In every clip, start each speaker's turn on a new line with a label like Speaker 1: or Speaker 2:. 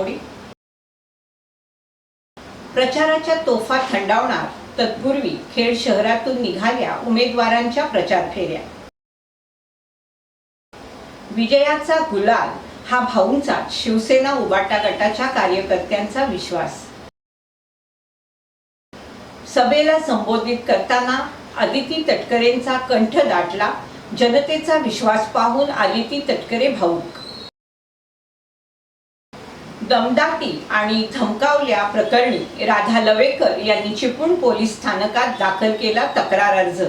Speaker 1: घडामोडी प्रचाराच्या तोफा थंडावणार तत्पूर्वी खेड शहरातून निघाल्या उमेदवारांच्या प्रचार फेऱ्या. विजयाचा गुलाल हा भाऊंचा शिवसेना उबाटा गटाच्या कार्यकर्त्यांचा विश्वास. सभेला संबोधित करताना आदिती तटकरेंचा कंठ दाटला जनतेचा विश्वास पाहून आदिती तटकरे भाऊक. दमदाटी आणि धमकावल्या प्रकरणी राधा लवेकर यांनी चिपळूण पोलीस स्थानकात दाखल केला तक्रार अर्ज.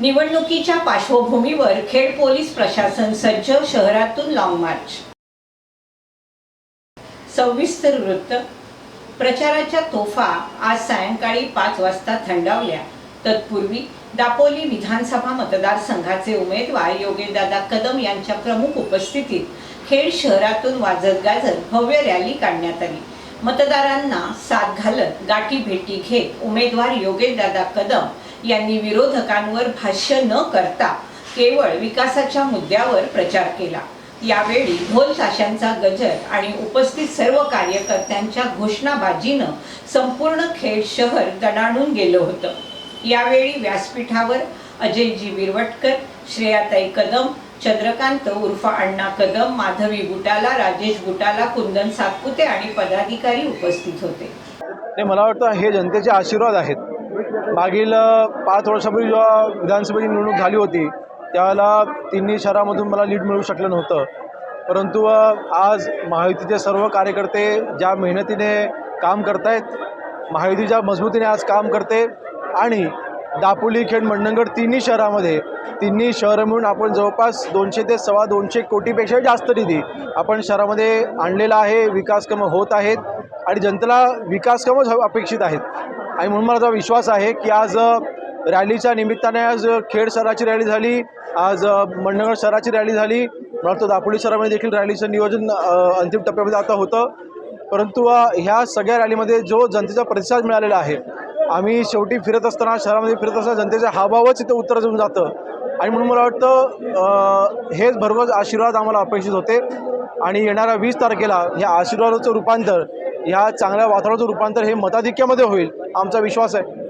Speaker 1: निवडणुकीच्या पार्श्वभूमीवर खेड पोलीस प्रशासन सज्ज शहरातून लाँग मार्च सविस्तर वृत्त. प्रचाराच्या तोफा आज सायंकाळी पाच वाजता थंडावल्या. तत्पूर्वी दापोली विधानसभा मतदारसंघाचे उमेदवार योगेशदादा कदम यांच्या प्रमुख उपस्थितीत खेड शहरातून वाजत गाजत भव्य रॅली काढण्यात आली. मतदारांना साथ घालत गाठी भेटी घेत उमेदवार योगेशदादा कदम यांनी विरोधकांवर भाष्य न करता केवळ विकासाच्या मुद्द्यावर प्रचार केला. यावेळी ढोल ताशांचा गजर आणि उपस्थित सर्व कार्यकर्त्यांच्या घोषणाबाजीनं संपूर्ण खेड शहर दणाणून गेलं होतं. यावेळी व्यासपीठावर अजयजी विरवटकर श्रेयाताई कदम चंद्रकांत उर्फ अण्णा कदम माधवी गुटाला राजेश गुटाला कुंदन सातपुते आणि पदाधिकारी उपस्थित होते.
Speaker 2: नाही मला वाटतं हे जनतेचे आशीर्वाद आहेत. मागील पाच वर्षापूर्वी जेव्हा विधानसभेची निवडणूक झाली होती त्यावेळेला तिन्ही शहरामधून मला लीड मिळू शकलं नव्हतं. परंतु आज महायुतीचे सर्व कार्यकर्ते ज्या मेहनतीने काम करतायत महायुती ज्या मजबूतीने आज काम करते आणि दापोली खेड मंडणगड तिन्ही शहरामध्ये तिन्ही शहरं मिळून आपण जवळपास दोनशे ते सव्वा दोनशे कोटीपेक्षा जास्त निधी आपण शहरामध्ये आणलेला आहे विकासकामं होत आहेत आणि जनतेला विकासकामंच अपेक्षित आहेत. आणि म्हणून मला विश्वास आहे की आज रॅलीच्या निमित्ताने आज खेड शहराची रॅली झाली आज मंडणगड शहराची रॅली झाली. मला वाटतं दापोली शहरामध्ये देखील रॅलीचं नियोजन अंतिम टप्प्यामध्ये आता होतं. परंतु ह्या सगळ्या रॅलीमध्ये जो जनतेचा प्रतिसाद मिळालेला आहे आम्ही शेवटी फिरत असताना शहरामध्ये फिरत असताना जनतेचा हावभावच इथं उत्तर देऊन जातं. आणि म्हणून मला वाटतं हेच भरघोस आशीर्वाद आम्हाला अपेक्षित होते. आणि येणाऱ्या वीस तारखेला ह्या आशीर्वादाचं रूपांतर ह्या चांगल्या वातावरणाचं रूपांतर हे मताधिक्यामध्ये होईल आमचा विश्वास आहे.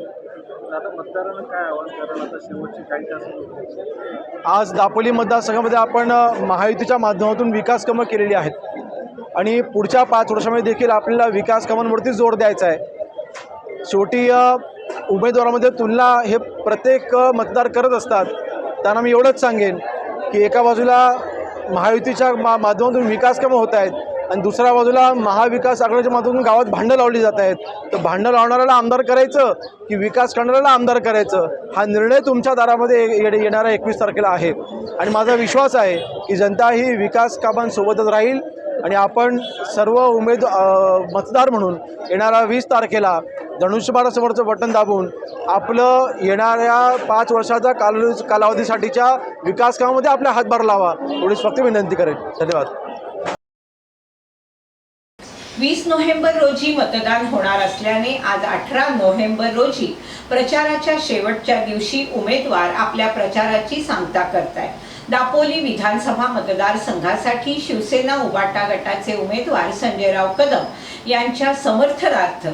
Speaker 2: आज दापोली मतदारसंघामध्ये आपण महायुतीच्या माध्यमातून विकास कामं केलेली आहेत. आणि पुढच्या पाच वर्षामध्ये देखील आपल्याला विकास कामांवरती जोर द्यायचा आहे. शेवटी उमेदवारामध्ये तुलना हे प्रत्येक मतदार करत असतात. त्यांना मी एवढंच सांगेन की एका बाजूला महायुतीच्या मा माध्यमातून विकास कामं होत आहेत आणि दुसऱ्या बाजूला महाविकास आघाडीच्या माध्यमातून गावात भांडं लावली जात आहेत. तर भांडं लावणाऱ्याला आमदार करायचं की विकास करणाऱ्याला आमदार करायचं? हा निर्णय तुमच्या दारामध्ये ये- येणाऱ्या एकवीस तारखेला आहे. आणि माझा विश्वास आहे की जनता ही विकास कामांसोबतच राहील आणि आपण सर्व उमेद मतदार म्हणून येणाऱ्या वीस तारखेला धनुष्यबाणासमोरचं बटन दाबून आपलं येणाऱ्या पाच वर्षाचा काल कालावधीसाठीच्या विकास कामामध्ये आपला हातभार लावा. एवढीच फक्त विनंती करेन धन्यवाद.
Speaker 1: वीस नोव्हेंबर रोजी मतदान होणार असल्याने आज अठरा नोव्हेंबर रोजी प्रचाराच्या शेवटच्या दिवशी उमेदवार आपल्या प्रचाराची सांगता करतायत. दापोली विधानसभा मतदारसंघासाठी शिवसेना उबाटा गटाचे उमेदवार संजयराव कदम यांच्या समर्थनार्थ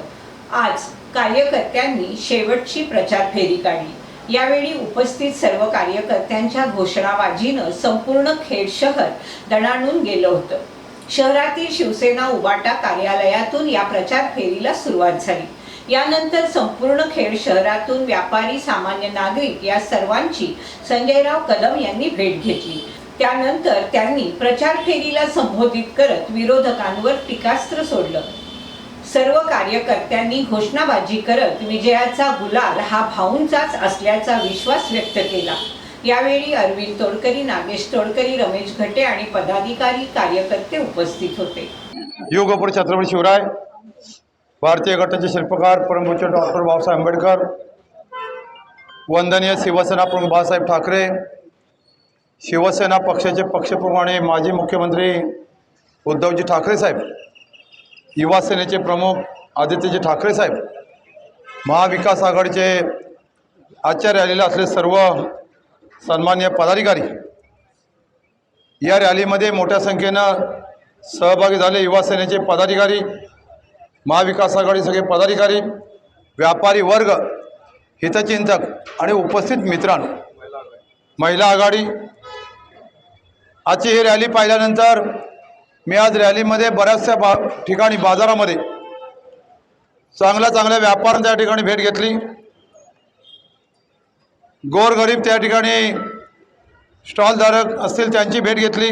Speaker 1: आज कार्यकर्त्यांनी शेवटची प्रचार फेरी काढली. यावेळी उपस्थित सर्व कार्यकर्त्यांच्या घोषणाबाजीनं संपूर्ण खेड शहर दणाणून गेलं होतं. शहरातील शिवसेना उबाटा कार्यालयातून या प्रचार फेरीला सुरुवात झाली. यानंतर संपूर्ण खेड शहरातून व्यापारी सामान्य नागरिक या सर्वांची संजयराव कदम यांनी भेट घेतली. त्यानंतर त्यांनी प्रचार फेरीला संबोधित करत विरोधकांवर टीकास्त्र सोडलं. सर्व कार्यकर्त्यांनी घोषणाबाजी करत विजयाचा गुलाल हा भाऊंचाच असल्याचा विश्वास व्यक्त केला. यावेळी अरविंद तोडकरी नागेश तोडकरी रमेश घटे आणि पदाधिकारी कार्यकर्ते उपस्थित होते.
Speaker 3: युगपूर छत्रपती शिवराय भारतीय गटाचे शिल्पकार परमपूज्य डॉक्टर बाबासाहेब आंबेडकर वंदनीय शिवसेना प्रमुख बाळासाहेब ठाकरे शिवसेना पक्षाचे पक्षप्रमुख आणि माजी मुख्यमंत्री उद्धवजी ठाकरे साहेब. युवा सेनेचे प्रमुख आदित्यजी ठाकरे साहेब महाविकास आघाडीचे आजच्या रॅलीला असले सर्व सन्मान्य पदाधिकारी या रॅलीमध्ये मोठ्या संख्येनं सहभागी झाले युवा सेनेचे पदाधिकारी महाविकास आघाडी सगळे पदाधिकारी व्यापारी वर्ग हितचिंतक आणि उपस्थित मित्रांनो. महिला आघाडी आजची ही रॅली पाहिल्यानंतर मी आज रॅलीमध्ये बऱ्याचशा बा ठिकाणी बाजारामध्ये चांगल्या चांगल्या व्यापाऱ्यांच्या त्या ठिकाणी भेट घेतली. गोरगरीब त्या ठिकाणी स्टॉलधारक असतील त्यांची भेट घेतली.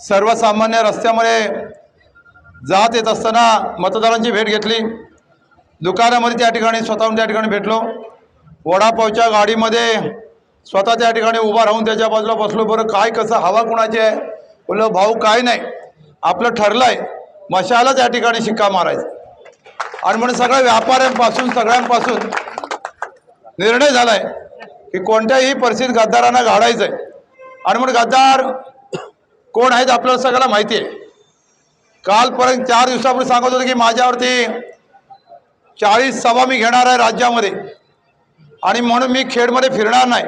Speaker 3: सर्वसामान्य रस्त्यामध्ये जात येत असताना मतदारांची भेट घेतली. दुकानामध्ये त्या ठिकाणी स्वतःहून त्या ठिकाणी भेटलो. वडापावच्या गाडीमध्ये स्वतः त्या ठिकाणी उभा राहून त्याच्या बाजूला बसलो. बरं काय कसं हवा कुणाची आहे? बोललं भाऊ काय नाही. आपलं ठरलं आहे मशाला त्या ठिकाणी शिक्का मारायचा. आणि म्हणून सगळ्या व्यापाऱ्यांपासून सगळ्यांपासून निर्णय झाला आहे की कोणत्याही परिस्थितीत गद्दारांना घाडायचं आहे आणि म्हणून गद्दार कोण आहेत आपल्याला सगळ्याला माहिती आहे. कालपर्यंत चार दिवसापूर्वी सांगत होतो की माझ्यावरती चाळीस सभा मी घेणार आहे राज्यामध्ये. आणि म्हणून मी खेडमध्ये फिरणार नाही.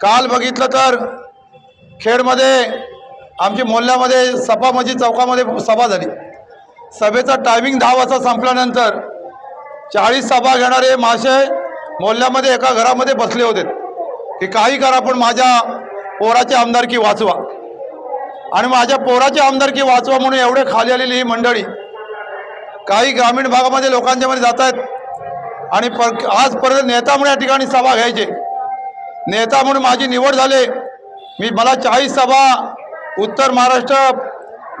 Speaker 3: काल बघितलं तर खेडमध्ये आमची मोहल्ल्यामध्ये सभा मस्जिद चौकामध्ये सभा झाली. सभेचा टायमिंग दहा वाजता संपल्यानंतर चाळीस सभा घेणारे मासे मोहल्ल्यामध्ये एका घरामध्ये बसले होते. की काही करा पण माझ्या पोराची आमदारकी वाचवा. आणि माझ्या पोराची आमदारकी वाचवा म्हणून एवढे खाली आलेली ही मंडळी काही ग्रामीण भागामध्ये लोकांच्या मध्ये जात आहेत. आणि पर आजपर्यंत नेता म्हणून या ठिकाणी सभा घ्यायचे. नेता म्हणून माझी निवड झाली. मी मला चाळीस सभा उत्तर महाराष्ट्र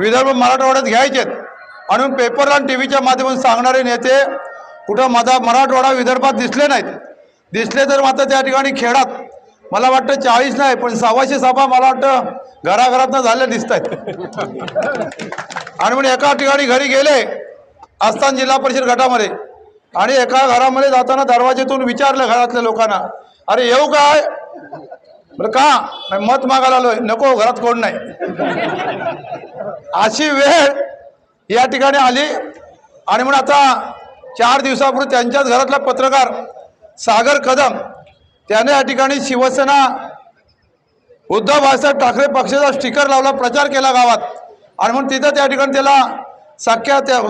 Speaker 3: विदर्भ मराठवाड्यात घ्यायचेत. आणि पेपरला आणि टी व्हीच्या माध्यमातून सांगणारे नेते कुठं माझा मराठवाडा विदर्भात दिसले नाहीत. दिसले तर मात्र त्या ठिकाणी खेळात मला वाटतं चाळीस नाही पण सव्वाशे सभा मला वाटतं घराघरातनं झाल्या दिसत आहेत. आणि म्हणून एका ठिकाणी घरी गेले आस्थान जिल्हा परिषद गटामध्ये. आणि एका घरामध्ये जाताना दरवाजेतून विचारलं घरातल्या लोकांना अरे येऊ काय? बरं का? नाही, मत मागायला आलोय. नको घरात कोण नाही. अशी वेळ या ठिकाणी आली. आणि म्हणून आता चार दिवसापूर्वी त्यांच्याच घरातला पत्रकार सागर कदम त्याने या ठिकाणी शिवसेना उद्धव बाळासाहेब ठाकरे पक्षाचा स्टिकर लावला प्रचार केला गावात. आणि म्हणून तिथं त्या ठिकाणी त्याला सख्या त्या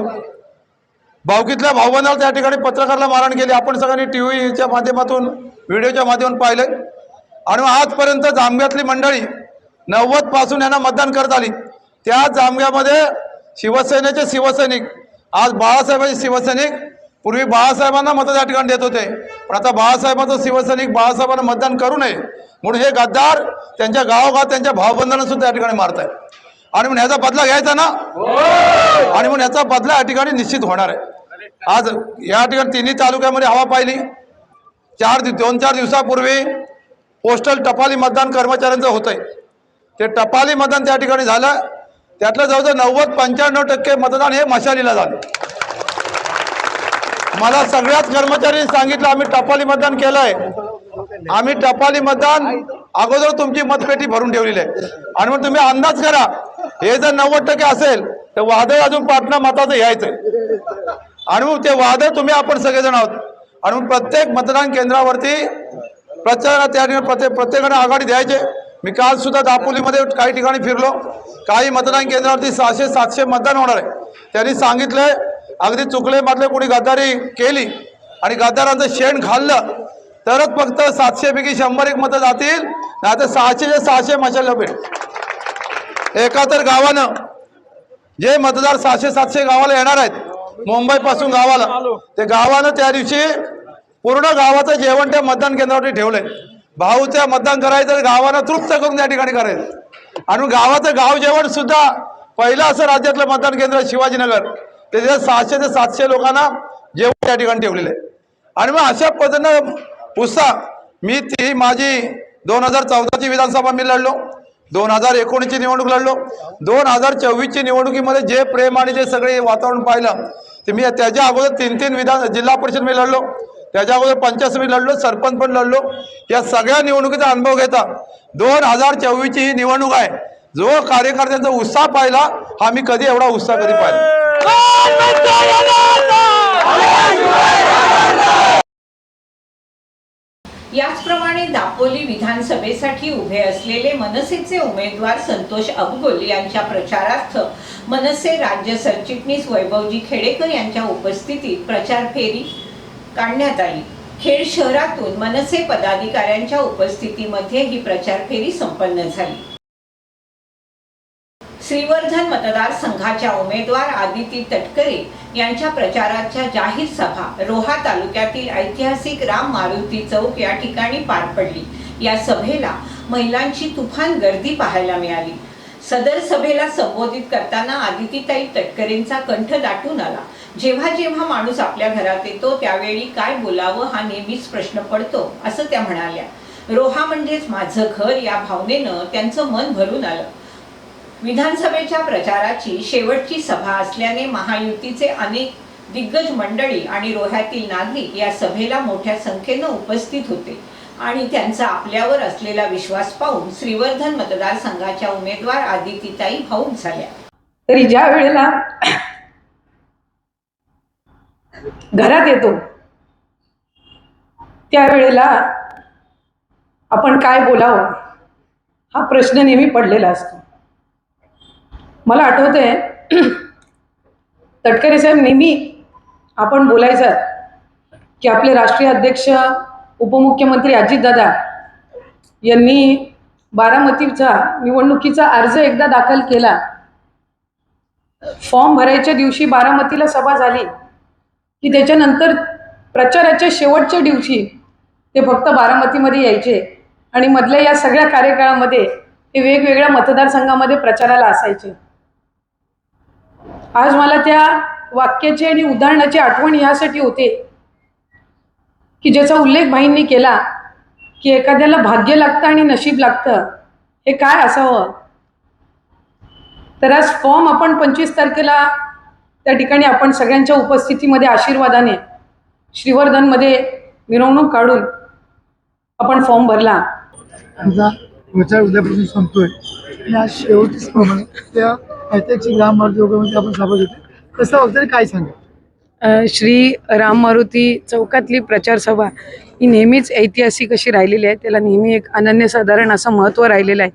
Speaker 3: भावकीतल्या भाऊबंधाला त्या ठिकाणी पत्रकारला मारण केली. आपण सगळ्यांनी टी व्हीच्या माध्यमातून व्हिडिओच्या माध्यमातून पाहिलं आणि आजपर्यंत जामग्यातली मंडळी नव्वदपासून यांना मतदान करत आली. त्या जामग्यामध्ये शिवसेनेचे शिवसैनिक आज बाळासाहेबांचे शिवसैनिक पूर्वी बाळासाहेबांना मतं त्या ठिकाणी देत होते. पण आता बाळासाहेबांचं शिवसैनिक बाळासाहेबांना मतदान करू नये म्हणून हे गद्दार त्यांच्या गावोगाव त्यांच्या भावबंधांना सुद्धा ठिकाणी मारत आहे आणि म्हणून ह्याचा बदला घ्यायचा ना? आणि म्हणून ह्याचा बदला या ठिकाणी निश्चित होणार आहे. आज या ठिकाणी तिन्ही तालुक्यामध्ये हवा पाहिली. चार दोन चार दिवसापूर्वी पोस्टल टपाली मतदान कर्मचाऱ्यांचं होतंय. ते टपाली मतदान त्या ठिकाणी झालं. त्यातलं जवळजवळ नव्वद पंच्याण्णव टक्के मतदान हे मशालीला झालं. मला सगळ्याच कर्मचाऱ्यांनी सांगितलं आम्ही टपाली मतदान केलंय. आम्ही टपाली मतदान अगोदर तुमची मतपेटी भरून ठेवलेली आहे. आणि मग तुम्ही अंदाज करा हे जर नव्वद टक्के असेल तर वादळ अजून पाटणा मताचं यायचं आणि मग ते वादळ तुम्ही आपण सगळेजण आहोत. आणि मग प्रत्येक मतदान केंद्रावरती प्रत्येकाला त्या ठिकाणी प्रत्येक प्रत्येकाने आघाडी द्यायचे. मी काल सुद्धा दापोलीमध्ये काही ठिकाणी फिरलो. काही मतदान केंद्रावरती सहाशे सातशे मतदान होणार आहे. त्यांनी सांगितलंय अगदी चुकले मधले कोणी गद्दारी केली आणि गद्दारांचं शेण खाल्लं तरच फक्त सातशेपैकी शंभर एक मतं जातील नाही तर सहाशेचे सहाशे मशाल भेट एका तर गावानं जे मतदार सहाशे सातशे गावाला येणार आहेत मुंबईपासून गावाला ते गावानं त्या दिवशी पूर्ण गावाचं जेवण त्या मतदान केंद्रावरती ठेवलंय. भाऊच्या मतदान करायचं तर गावानं तृप्त करून त्या ठिकाणी करायचं. आणि गावाचं गाव जेवण सुद्धा पहिलं असं राज्यातलं मतदान केंद्र शिवाजीनगर. त्याच्यात सहाशे ते सातशे लोकांना जेवण त्या ठिकाणी ठेवलेलं आहे. आणि मग अशा पद्धतीनं उत्साह. मी ती माझी दोन हजार चौदाची विधानसभा मी लढलो. दोन हजार एकोणीसची निवडणूक लढलो. दोन हजार चोवीसची निवडणुकीमध्ये जे प्रेम आणि जे सगळे वातावरण पाहिलं ते मी त्याच्या अगोदर तीन तीन विधान जिल्हा परिषद मी लढलो. त्याच्या अगोदर पंचायत समिती लढलो सरपंच पण लढलो. या सगळ्या निवडणुकीचा अनुभव घेता दोन हजार चोवीसची ही निवडणूक आहे. जो कार्यकर्त्यांचा उत्साह पाहिला हा मी कधी एवढा उत्साह कधी पाहिला
Speaker 1: याचप्रमाणे दापोली विधानसभेसाठी उभे असलेले मनसेचे उमेदवार संतोष अबगोल यांच्या प्रचारार्थ मनसे राज्य सरचिटणीस वैभवजी खेडेकर यांच्या उपस्थितीत प्रचार फेरी काढण्यात आली. खेड शहरातून मनसे पदाधिकाऱ्यांच्या उपस्थितीमध्ये ही प्रचार फेरी संपन्न झाली. श्रीवर्धन मतदारसंघाच्या उमेदवार आदिती तटकरे यांच्या प्रचाराच्या जाहीर सभा रोहा तालुक्यातील ऐतिहासिक राम मारुती चौक या ठिकाणी पार पडली. या सभेला महिलांची तुफान गर्दी पाहायला मिळाली. सदर सभेला संबोधित करताना आदितीताई तटकरेंचा कंठ दाटून आला. जेव्हा जेव्हा माणूस आपल्या घरात येतो त्यावेळी काय बोलावं हा नेहमीच प्रश्न पडतो असं त्या म्हणाल्या. रोहा म्हणजेच माझं घर या भावनेनं त्यांचं मन भरून आलं. विधानसभेच्या प्रचाराची शेवटची सभा असल्याने महायुतीचे अनेक दिग्गज मंडळी आणि रोह्यातील नागरिक या सभेला मोठ्या संख्येनं उपस्थित होते. आणि त्यांचा आपल्यावर असलेला विश्वास पाहून श्रीवर्धन मतदारसंघाच्या उमेदवार आदितीताई भाऊक झाल्या.
Speaker 4: तरी ज्या वेळेला घरात येतो त्यावेळेला आपण काय बोलावं हा प्रश्न नेहमी पडलेला असतो. मला आठवतंय तटकरे साहेब नेहमी आपण बोलायचं की आपले राष्ट्रीय अध्यक्ष उपमुख्यमंत्री अजितदादा यांनी बारामतीचा निवडणुकीचा अर्ज एकदा दाखल केला. फॉर्म भरायच्या दिवशी बारामतीला सभा झाली की त्याच्यानंतर प्रचाराच्या शेवटच्या दिवशी ते फक्त बारामतीमध्ये यायचे आणि मधल्या या सगळ्या कार्यकाळामध्ये ते वेगवेगळ्या मतदारसंघामध्ये प्रचाराला असायचे. आज मला त्या वाक्याची आणि उदाहरणाची आठवण यासाठी होते. की ज्याचा उल्लेख भाईंनी केला की एखाद्याला भाग्य लागतं आणि नशीब लागतं हे काय असावं? तर आज फॉर्म आपण पंचवीस तारखेला त्या ठिकाणी आपण सगळ्यांच्या उपस्थितीमध्ये आशीर्वादाने श्रीवर्धनमध्ये मिरवणूक काढून आपण फॉर्म भरला.
Speaker 5: आमचा प्रचार उद्यापासून संपतोय. आणि आज शेवटीच प्रमाणे त्या ऐतिहासिक ग्राम मार्ग योगामध्ये आपण सभा घेतोय तसं वगैरे काय सांगा
Speaker 4: श्री राम मारुती चौकातली प्रचार सभा ही नेहमीच ऐतिहासिक अशी राहिलेली आहे. त्याला नेहमी एक अनन्यसाधारण असं महत्त्व राहिलेलं आहे.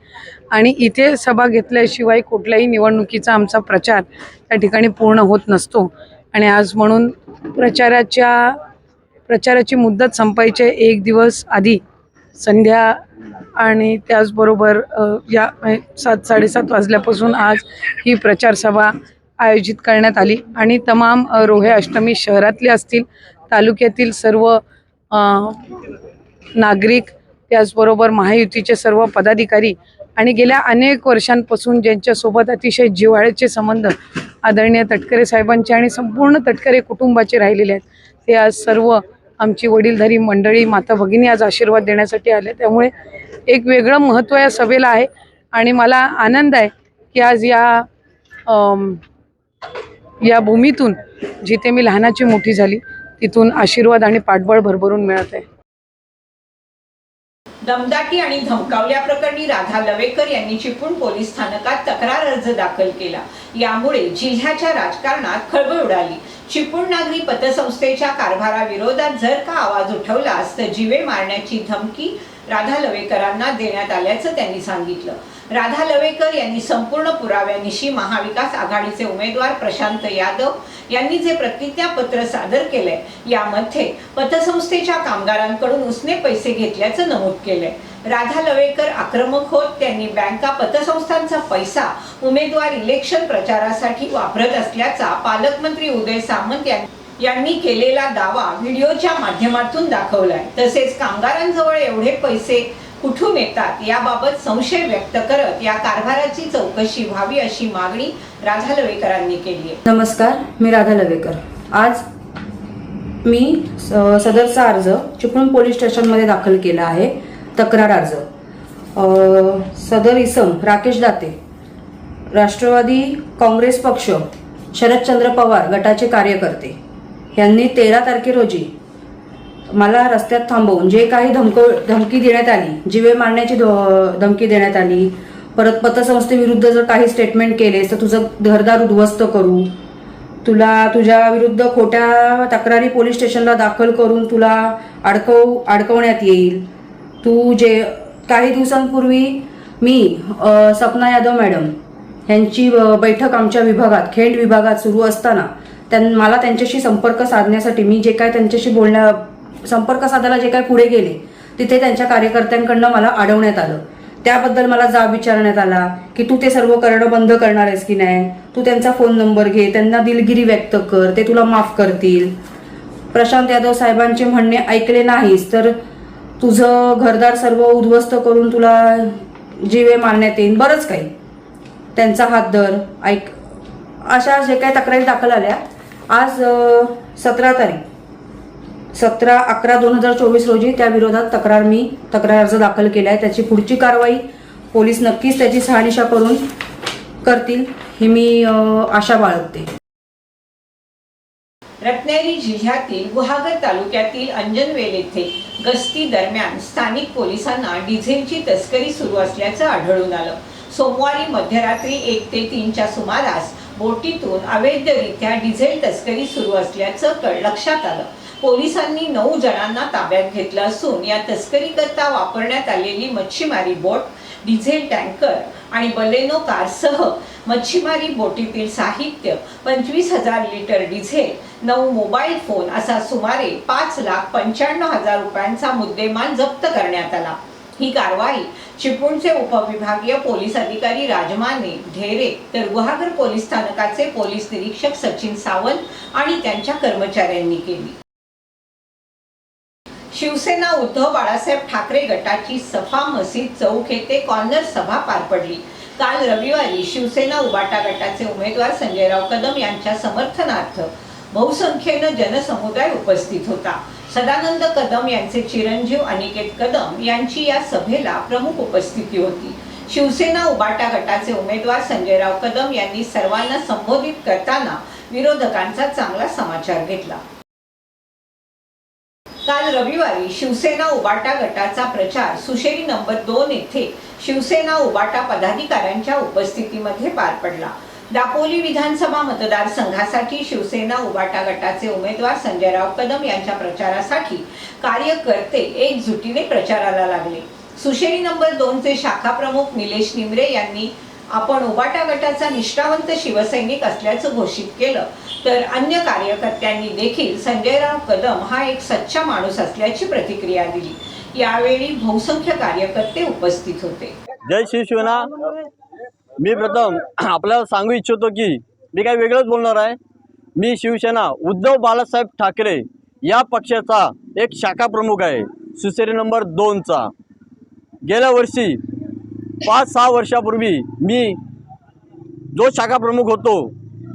Speaker 4: आणि इथे सभा घेतल्याशिवाय कुठल्याही निवडणुकीचा आमचा प्रचार त्या ठिकाणी पूर्ण होत नसतो. आणि आज म्हणून प्रचाराच्या प्रचाराची मुदत संपायच्या एक दिवस आधी संध्या आणि त्याचबरोबर या सात साडेसात वाजल्यापासून आज ही प्रचार सभा आयोजित करण्यात आली. आणि तमाम रोहे अष्टमी शहरातले असतील तालुक्यातील सर्व नागरिक त्याचबरोबर महायुतीचे सर्व पदाधिकारी आणि गेल्या अनेक वर्षांपासून ज्यांच्यासोबत अतिशय जिव्हाळ्याचे संबंध आदरणीय तटकरे साहेबांचे आणि संपूर्ण तटकरे कुटुंबाचे राहिलेले आहेत ते आज सर्व आमची वडीलधारी मंडळी माता भगिनी आज आशीर्वाद देण्यासाठी आले. त्यामुळे एक वेगळं महत्त्व या सभेला आहे आणि मला आनंद आहे की आज या या भूमीतून जिथे मी लहानाची मोठी झाली तिथून आशीर्वाद आणि पाठबळ भरभरून मिळत आहे.
Speaker 1: दमदाटी आणि धमकावल्याप्रकरणी राधा लवेकर यांनी चिपळूण पोलीस स्थानकात तक्रार अर्ज दाखल केला. यामुळे जिल्ह्याच्या राजकारणात खळबळ उडाली. चिपळूण नागरी पतसंस्थेच्या कारभाराविरोधात जर का आवाज उठवलास तर जीवे मारण्याची धमकी राधा लवेकरांना देण्यात आल्याचं त्यांनी सांगितलं. राधा लवेकर यांनी संपूर्ण पुराव्यानिशी महाविकास आघाडीचे उमेदवार प्रशांत यादव यांनी जे प्रतिज्ञापत्र सादर केलंय यामध्ये पतसंस्थेच्या कामगारांकडून उसने पैसे घेतल्याचं नमूद केलंय. राधा लवेकर आक्रमक होत त्यांनी बँका पतसंस्थांचा पैसा उमेदवार इलेक्शन प्रचारासाठी वापरत असल्याचा पालकमंत्री उदय सामंत यांनी यांनी केलेला दावा व्हिडिओच्या माध्यमातून दाखवलाय. तसेच कामगारांजवळ एवढे पैसे कुठून येतात याबाबत संशय व्यक्त करत या कारभाराची चौकशी व्हावी अशी मागणी राधा लवेकरांनी केली आहे.
Speaker 6: नमस्कार मी राधा लवेकर. आज मी स- सदरचा अर्ज चिपळूण पोलीस स्टेशनमध्ये दाखल केला आहे. तक्रार अर्ज. सदर इसम राकेश दाते राष्ट्रवादी काँग्रेस पक्ष शरदचंद्र पवार गटाचे कार्यकर्ते यांनी तेरा तारखे रोजी मला रस्त्यात थांबवून जे काही धमको धमकी देण्यात आली जिवे मारण्याची धमकी देण्यात आली परत पतसंस्थेविरुद्ध जर काही स्टेटमेंट केलेस तर तुझं घरदार उद्ध्वस्त करू. तुला तुझ्या विरुद्ध खोट्या तक्रारी पोलीस स्टेशनला दाखल करून तुला अडकव अडकवण्यात येईल. तू जे काही दिवसांपूर्वी मी सपना यादव मॅडम यांची बैठक आमच्या विभागात खेड विभागात सुरू असताना त्यां मला त्यांच्याशी संपर्क साधण्यासाठी मी जे काय त्यांच्याशी बोलण्या संपर्क साधायला जे काय पुढे गेले तिथे त्यांच्या कार्यकर्त्यांकडनं मला अडवण्यात आलं. त्याबद्दल मला जाब विचारण्यात आला की तू ते सर्व करणं बंद करणार आहेस की नाही? तू त्यांचा फोन नंबर घे त्यांना दिलगिरी व्यक्त कर ते तुला माफ करतील. प्रशांत यादव साहेबांचे म्हणणे ऐकले नाहीस तर तुझं घरदार सर्व उद्ध्वस्त करून तुला जीवे मारण्यात येईल बरंच काही. त्यांचा हात धर ऐक. अशा जे काही तक्रारी दाखल आल्या आज सतरा तारीख. सतरा अकरा दोन हजार चोवीस रोजी त्याविरोधात तक्रार मी तक्रार अर्ज दाखल केला आहे त्याची पुढची कारवाई पोलीस नक्कीच त्याची सहानिशा करून करतील ही मी आशा बाळगते.
Speaker 1: रत्नागिरी जिल्ह्यातील गुहागर तालुक्यातील अंजनवेल येथे गस्ती दरम्यान स्थानिक पोलिसांना डिझेलची तस्करी सुरू असल्याचं आढळून आलं. सोमवारी मध्यरात्री एक ते तीनच्या सुमारास बोटीतून अवैधरित्या डिझेल तस्करी सुरू असल्याचं लक्षात आलं. पोलिसांनी नऊ जणांना ताब्यात घेतलं असून या तस्करीकरता वापरण्यात आलेली मच्छीमारी बोट डिझेल टँकर आणि बलेनो कारसह मच्छीमारी बोटीतील साहित्य पंचवीस हजार लिटर डिझेल नऊ मोबाईल फोन असा सुमारे पाच लाख पंच्याण्णव हजार रुपयांचा मुद्देमाल जप्त करण्यात आला. ही कारवाई चिपळूणचे उपविभागीय पोलीस अधिकारी राजमाने ढेरे तर गुहागर पोलीस स्थानकाचे पोलीस निरीक्षक सचिन सावंत आणि त्यांच्या कर्मचाऱ्यांनी केली. शिवसेना उद्धव बाळासाहेब ठाकरे गटाची सफा मसीद चौक येथे कॉर्नर सभा पार पडली. काल रविवारी शिवसेना उबाटा गटाचे उमेदवार संजयराव कदम यांच्या समर्थनार्थ बहुसंख्येनं जनसमुदाय उपस्थित होता. सदानंद कदम यांचे चिरंजीव अनिकेत कदम यांची या सभेला प्रमुख उपस्थिती होती. शिवसेना उबाटा गटाचे उमेदवार संजयराव कदम यांनी सर्वांना संबोधित करताना विरोधकांचा चांगला समाचार घेतला. काल रविवारी शिवसेना उबाटा गटाचा प्रचार सुशेरी नंबर दोन येथे शिवसेना उबाटा पदाधिकाऱ्यांच्या उपस्थितीमध्ये पार पडला. दापोली विधानसभा मतदारसंघासाठी शिवसेना उबाटा गटाचे उमेदवार संजयराव कदम यांच्या प्रचारासाठी कार्यकर्ते एकजुटीने प्रचाराला लागले. सुशेरी नंबर दोनचे शाखा प्रमुख निलेश निमरे यांनी आपण उबाटा गटाचा निष्ठावंत शिवसैनिक असल्याचं घोषित केलं. तर अन्य कार्यकर्त्यांनी देखील संजयराव कदम हा एक सच्चा माणूस असल्याची प्रतिक्रिया दिली. यावेळी बहुसंख्य कार्यकर्ते उपस्थित होते.
Speaker 7: जय शिवसेना मी प्रथम आपल्याला सांगू इच्छितो की मी काही वेगळंच बोलणार आहे. मी शिवसेना उद्धव बाळासाहेब ठाकरे या पक्षाचा एक शाखा प्रमुख आहे. सुसेरी नंबर दोनचा. गेल्या वर्षी पाच सहा वर्षापूर्वी मी जो शाखा प्रमुख होतो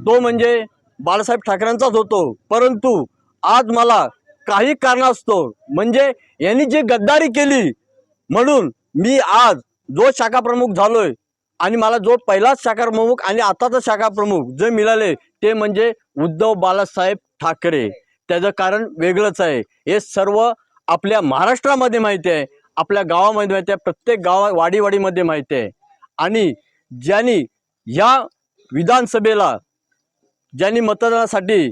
Speaker 7: तो म्हणजे बाळासाहेब ठाकरेंचाच होतो. परंतु आज मला काही कारणास्तव म्हणजे यांनी जी गद्दारी केली म्हणून मी आज जो शाखा प्रमुख झालोय आणि मला जो पहिलाच शाखा प्रमुख आणि आताचा शाखा प्रमुख जे मिळाले ते म्हणजे उद्धव बाळासाहेब ठाकरे. त्याचं कारण वेगळंच आहे. हे सर्व आपल्या महाराष्ट्रामध्ये माहिती आहे. आपल्या गावामध्ये माहिती आहे प्रत्येक गावा वाडीवाडीमध्ये माहिती आहे. आणि ज्यांनी या विधानसभेला ज्यांनी मतदानासाठी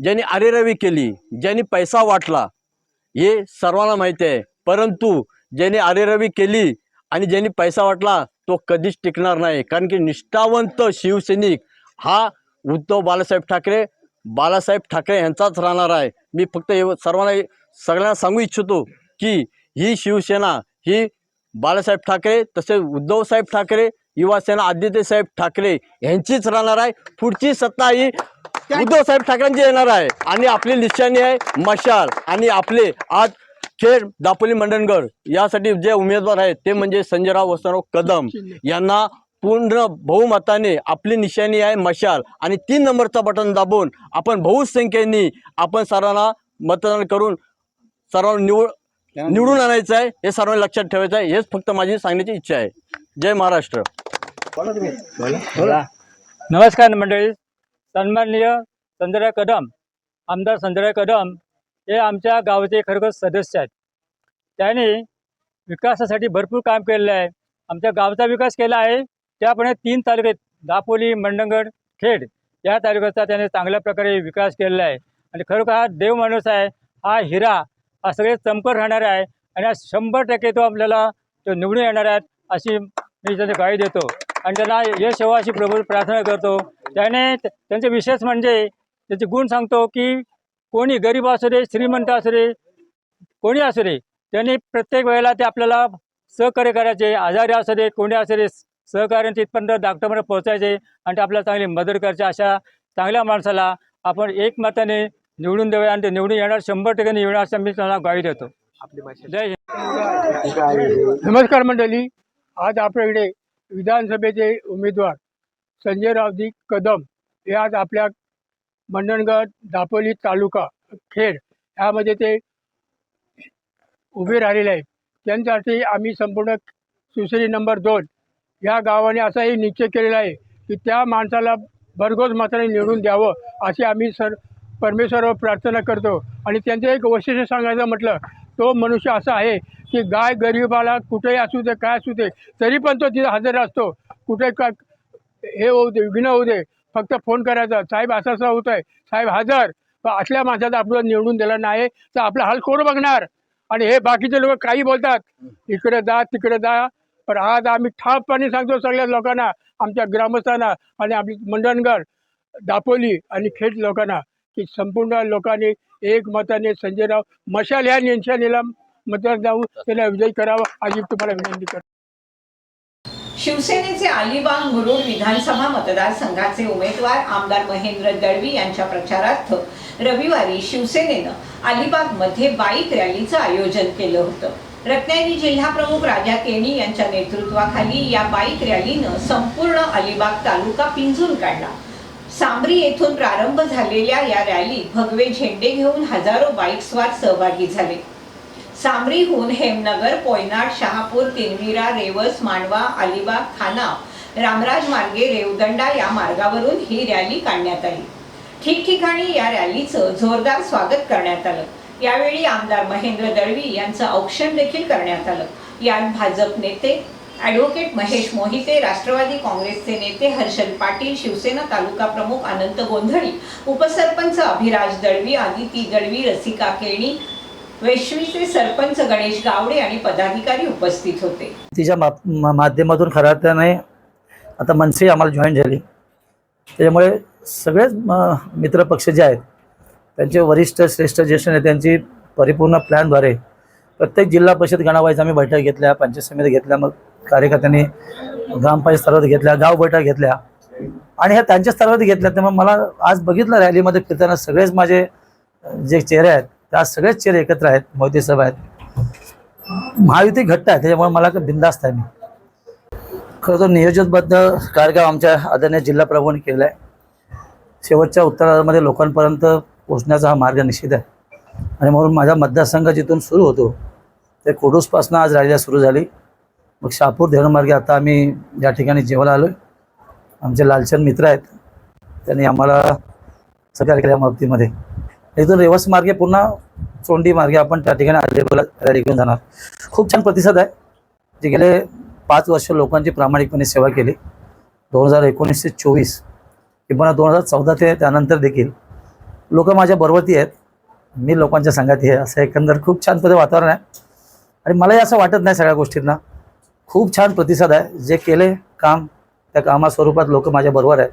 Speaker 7: ज्यांनी अरेरवी केली ज्यांनी पैसा वाटला हे सर्वांना माहिती आहे. परंतु ज्यांनी अरेरवी केली आणि ज्यांनी पैसा वाटला तो कधीच टिकणार नाही. कारण की निष्ठावंत शिवसैनिक हा उद्धव बाळासाहेब ठाकरे बाळासाहेब ठाकरे यांचाच राहणार आहे. मी फक्त एव सर्वांना सगळ्यांना सांगू इच्छितो की ही शिवसेना ही बाळासाहेब ठाकरे तसेच उद्धवसाहेब ठाकरे युवासेना आदित्यसाहेब ठाकरे यांचीच राहणार आहे. पुढची सत्ता ही उद्धवसाहेब ठाकरेंची येणार आहे. आणि आपली निशाणी आहे मशाल आणि आपले आज खेड दापोली मंडणगड यासाठी जे उमेदवार आहेत ते म्हणजे संजयराव वसंतराव कदम यांना पूर्ण बहुमताने आपली निशाणी आहे मशाल. आणि तीन नंबरचा बटन दाबून आपण बहुसंख्येने आपण सर्वांना मतदान करून सर्वांना निवड निवडून आणायचं आहे हे सर्वांनी लक्षात ठेवायचं आहे हेच फक्त माझी सांगण्याची इच्छा आहे. जय महाराष्ट्र.
Speaker 8: नमस्कार मंडळी. सन्माननीय संजयराव कदम आमदार संजयराव कदम हे आमच्या गावाचे खरोखर सदस्य आहेत. त्यांनी विकासासाठी भरपूर काम केलेलं आहे. आमच्या गावचा विकास केला आहे. त्याप्रमाणे तीन तालुक्यात दापोली मंडणगड खेड या तालुक्याचा त्याने चांगल्या प्रकारे विकास केलेला आहे. आणि खरोखर हा देव माणूस आहे. हा हिरा हा सगळे चमकर राहणार आहे. आणि आज शंभर टक्के तो आपल्याला तो निवडून येणार आहेत अशी मी त्यांना गाई देतो. आणि त्यांना यश यावं अशी प्रभू प्रार्थना करतो. त्याने त्यांचे विशेष म्हणजे त्याचे गुण सांगतो की कोणी गरीब असू दे श्रीमंत असू दे कोणी असू दे त्यांनी प्रत्येक वेळेला ते आपल्याला सहकार्य करायचे. आजारी असू दे कोणी असू दे सहकार्य तिथपर्यंत डॉक्टरमध्ये पोहोचायचे आणि ते आपल्याला चांगली मदत करायची. अशा चांगल्या माणसाला आपण एकमताने निवडून देऊया आणि ते निवडून येणार शंभर टक्के निवडणार असं मी त्यांना ग्वाही देतो जय हिंद.
Speaker 9: नमस्कार मंडळी. आज आपल्याकडे विधानसभेचे उमेदवार संजय रावजी कदम हे आज आपल्या मंडणगड दापोली तालुका खेड ह्यामध्ये ते उभे राहिलेले आहेत. त्यांच्यासाठी आम्ही संपूर्ण सुसरी नंबर दोन या गावाने असाही निश्चय केलेला आहे की त्या माणसाला भरघोस मात्राने निवडून द्यावं अशी आम्ही सर परमेश्वरावर प्रार्थना करतो. आणि त्यांचं एक वैशिष्ट्य सांगायचं म्हटलं तो मनुष्य असा आहे की गाय गरिबाला कुठेही असू दे काय असू दे तरी पण तो तिथे हजर असतो. कुठे का हे होऊ दे विघ्न होऊ दे फक्त फोन करायचा साहेब असं असं होत आहे साहेब हजर. असल्या माणसाचा आपलं निवडून दिला नाही तर आपला हाल कोण बघणार? आणि हे बाकीचे लोक काही बोलतात इकडे जा तिकडे जा. पण आज आम्ही ठापपणे सांगतो सगळ्या लोकांना आमच्या ग्रामस्थांना आणि आपली मंडणगड दापोली आणि खेड लोकांना की संपूर्ण लोकांनी एक मताने संजयराव मशाल ह्या निशाणीला मतदान जाऊन त्याला विजयी करावा अशी तुम्हाला विनंती करतो.
Speaker 1: शिवसेनेचे अलिबाग मुरुड विधानसभा मतदारसंघाचे उमेदवार आमदार महेंद्र दळवी यांच्या प्रचारार्थ रविवारी शिवसेनेनं अलिबागमध्ये बाईक रॅलीचं आयोजन केलं होतं. रत्नागिरी जिल्हाप्रमुख राजा केणी यांच्या नेतृत्वाखाली या बाईक रॅलीनं संपूर्ण अलिबाग तालुका पिंजून काढला. सांबरी येथून प्रारंभ झालेल्या या रॅलीत भगवे झेंडे घेऊन हजारो बाईकस्वार सहभागी झाले. सांबरीहून हेमनगर पोयनाड शहापूर तिनविरा रेवस मांडवा अलिबाग खानाव रामराज मार्गे रेवदंडा या मार्गावरून ही रॅली काढण्यात आली. ठिकठिकाणी या रॅलीचं जोरदार स्वागत करण्यात आलं. यावेळी आमदार महेंद्र दळवी यांचं औक्षण देखील करण्यात आलं. यात भाजप नेते ॲडव्होकेट महेश मोहिते राष्ट्रवादी काँग्रेसचे नेते हर्षल पाटील शिवसेना तालुका प्रमुख अनंत गोंधळी उपसरपंच अभिराज दळवी आदिती दळवी रसिका केणी वेशवीचे सरपंच गणेश गावडे आणि पदाधिकारी उपस्थित होते.
Speaker 10: तिच्या मा माध्यमातून खऱ्या अर्थाने आता मनसे आम्हाला जॉईन झाली. त्याच्यामुळे सगळेच म- मित्रपक्ष जे आहेत त्यांचे वरिष्ठ श्रेष्ठ ज्येष्ठ नेत्यांची परिपूर्ण प्लॅनद्वारे प्रत्येक जिल्हा परिषद गणावाईज आम्ही बैठक घेतल्या पंचायत समिती घेतल्या मग कार्यकर्त्यांनी ग्रामपंचायत स्तरावर घेतल्या गाव बैठक घेतल्या. आणि ह्या त्यांच्या स्तरावर घेतल्या त्यामुळे मला आज बघितलं रॅलीमध्ये फिरताना सगळेच माझे जे चेहरे आहेत त्या सगळेच चेहरे एकत्र आहेत मोदी साहेब आहेत. महायुती घट्ट आहे त्याच्यामुळे मला बिंदास्त आहे मी. खरं तर नियोजनबद्ध कार्यक्रम आमच्या आदरणीय जिल्हा प्रभूंनी केला आहे. शेवटच्या उत्तरामध्ये लोकांपर्यंत पोहोचण्याचा हा मार्ग निश्चित आहे. आणि म्हणून माझा मतदारसंघ जिथून सुरू होतो ते कोडूसपासून आज रॅलीला सुरू झाली. मग शहापूर धरणमार्गे आता आम्ही या ठिकाणी जेवायला आलो आहे आमचे लालचंद मित्र आहेत. त्यांनी आम्हाला सहकार्य केल्या बाबतीमध्ये इथून रेवस मार्गे पुन्हा चोंडी मार्गे आपण त्या ठिकाणी अवेलेबल रॅली घेऊन जाणार. खूप छान प्रतिसाद आहे. जे गेले पाच वर्ष लोकांची प्रामाणिकपणे सेवा केली. दोन हजार एकोणीस ते चोवीस किंवा दोन हजार चौदा ते त्यानंतर देखील लोक माझ्या बरोबरती आहेत. मी लोकांच्या संघात आहे. असं एकंदर खूप छान पद्धती वातावरण आहे. आणि मलाही असं वाटत नाही सगळ्या गोष्टींना. खूप छान प्रतिसाद आहे. जे केले काम त्या कामास्वरूपात लोक माझ्या बरोबर आहेत.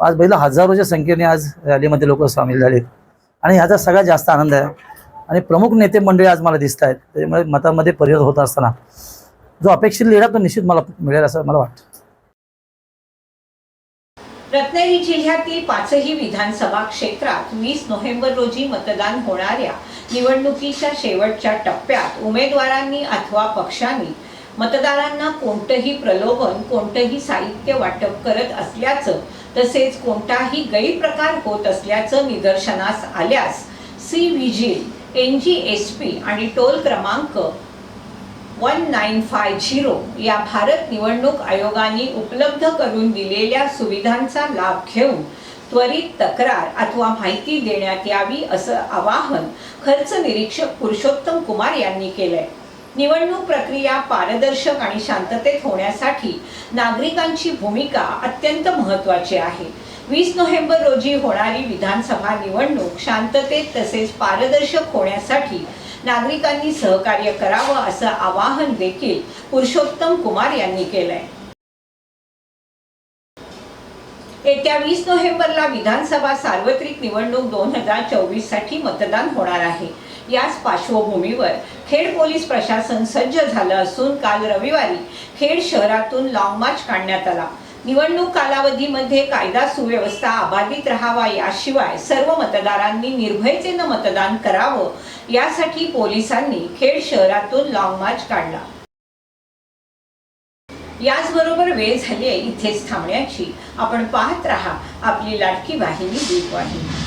Speaker 10: आज पहिलं हजारोच्या संख्येने आज रॅलीमध्ये लोक सामील झालेत. आणि ह्याचा सगळ्यात जास्त आनंद आहे. आणि प्रमुख नेते मंडळी आज मला दिसत आहेत. त्याच्यामुळे मतामध्ये परिवर्तन होत असताना जो अपेक्षित लिहिला तो निश्चित मला मिळेल असं मला वाटतं.
Speaker 1: रत्नागिरी जिल्ह्यातील पाचही विधानसभा क्षेत्रात वीस नोव्हेंबर रोजी मतदान होणाऱ्या निवडणुकीच्या शेवटच्या टप्प्यात उमेदवारांनी अथवा पक्षांनी मतदारांना कोणतंही प्रलोभन कोणतंही साहित्य वाटप करत असल्याचं तसेच कोणताही गैरप्रकार होत असल्याचं निदर्शनास आल्यास C vigil N G S P आणि टोल क्रमांक वन नाईन फाय झिरो या भारत निवडणूक आयोगाने उपलब्ध करून दिलेल्या सुविधांचा लाभ घेऊन त्वरित तक्रार अथवा माहिती देण्यात यावी असं आवाहन खर्च निरीक्षक पुरुषोत्तम कुमार यांनी केलंय. निवडणूक प्रक्रिया पारदर्शक आणि शांततेत होण्यासाठी नागरिकांची भूमिका अत्यंत महत्त्वाची आहे. वीस नोव्हेंबर रोजी होणारी विधानसभा निवडणूक शांततेत तसेच पारदर्शक होण्यासाठी नागरिकांनी सहकार्य करावं असं आवाहन देखील पुरुषोत्तम कुमार यांनी केलंय. येत्या वीस नोव्हेंबरला विधानसभा सार्वत्रिक निवडणूक दोन हजार चोवीससाठी मतदान होणार आहे. याच पार्श्वभूमीवर खेड पोलीस प्रशासन सज्ज झालं असून काल रविवारी खेड शहरातून लाँग मार्च काढण्यात आला. निवडणूक कालावधीमध्ये कायदा सुव्यवस्था अबाधित राहावा याशिवाय सर्व मतदारांनी निर्भयतेनं मतदान करावं यासाठी पोलिसांनी खेड शहरातून लॉंग मार्च काढला. याचबरोबर वेळ झाली आहे इथेच थांबण्याची. आपण पाहत राहा आपली लाडकी वाहिनी दीपवाहिनी.